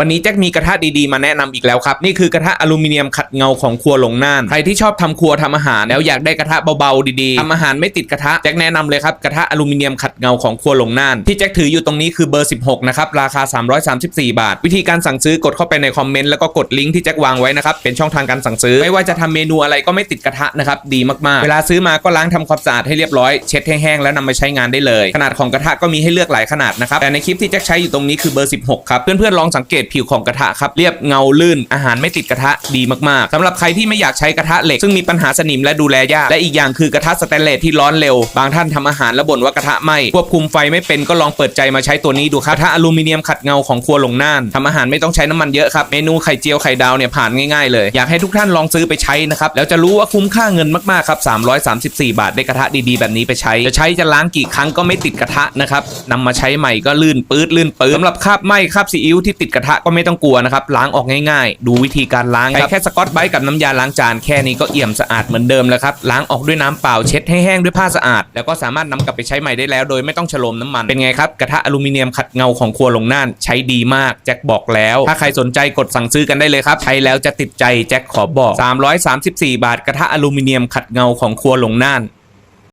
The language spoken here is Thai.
วันนี้แจ็คมีกระทะดีๆมาแนะนำอีกแล้วครับ นี่คือกระทะอลูมิเนียมขัดเงาของครัวหลงน่าน ใครที่ชอบทำครัวทำอาหารแล้วอยากได้กระทะเบาๆดีๆทำอาหารไม่ติดกระทะแจ็คแนะนำเลยครับกระทะอลูมิเนียมขัดเงาของครัวหลงน่าน ที่แจ็คถืออยู่ตรงนี้คือเบอร์ 16 นะครับ ราคา 334 บาท วิธีการสั่งซื้อกดเข้าไปในคอมเมนต์แล้วก็กดลิงก์ที่แจ็ควางไว้นะครับเป็นช่องทางการสั่งซื้อไม่ว่าจะทำเมนูอะไรก็ไม่ติดกระทะนะครับดีมากๆ เวลาซื้อมาก็ล้างทำความสะอาดให้เรียบร้อยเช็ดให้แห้งแล้วนำมาใช้งานได้เลย ขนาดของกระทะก็มีให้เลือกหลายขนาดนะครับแต่ในคลิปที่แจ็คใช้อยู่ตรงนี้คือเบอร์ 16 ครับเพื่อนๆลองสังเกตผิวของกระทะครับเรียบเงาลื่น อาหารไม่ติดกระทะดีมากๆสำหรับใครที่ไม่อยากใช้กระทะเหล็กซึ่งมีปัญหาสนิมและดูแลยากและอีกอย่างคือกระทะสแตนเลสที่ร้อนเร็ว บางท่านทำอาหารแล้วบ่นว่ากระทะไหม้ควบคุมไฟไม่เป็นก็ลองเปิดใจมาใช้ตัวนี้ดูครับกระทะอลูมิเนียมขัดเงาของครัวหลงน่านทำอาหารไม่ต้องใช้น้ำมันเยอะครับเมนูไข่เจียวไข่ดาวเนี่ยผ่านง่ายๆเลยอยากให้ทุกท่านลองซื้อไปใช้นะครับแล้วจะรู้ว่าคุ้มค่าเงินมากๆครับ334 บาทได้กระทะดีๆแบบนี้ไปใช้จะใช้จะล้างกี่ครั้งก็ไม่ติดกระทะนะครับนำมาใช้ใหม่ก็ลื่นปื๊ดลื่นปื๊ดสำหรับคราบไหมคราบซีอิ๊วที่ติดกระทะก็ไม่ต้องกลัวนะครับล้างออกง่ายๆ ดูวิธีการล้างใช้แค่สกอตไบรท์กับน้ำยาล้างจานแค่นี้ก็เอี่ยมสะอาดเหมือนเดิมแล้วครับล้างออกด้วยน้ำเปล่าเช็ดให้แห้งด้วยผ้าสะอาด แล้วก็สามารถนำกลับไปใช้ใหม่ได้แล้ว โดยไม่ต้องฉโลมน้ำมันเป็นไงครับกระทะอลูมิเนียมขัดเงาของครัวหลงน่านใช้ดีมากแจ็คบอกแล้ว ถ้าใครสนใจกดสั่งซื้อกันได้เลยครับใช้แล้วจะติดใจแจ็คขอบอก 334 บาทกระทะอลูมิเนียมขัดเงาของครัวหลงน่าน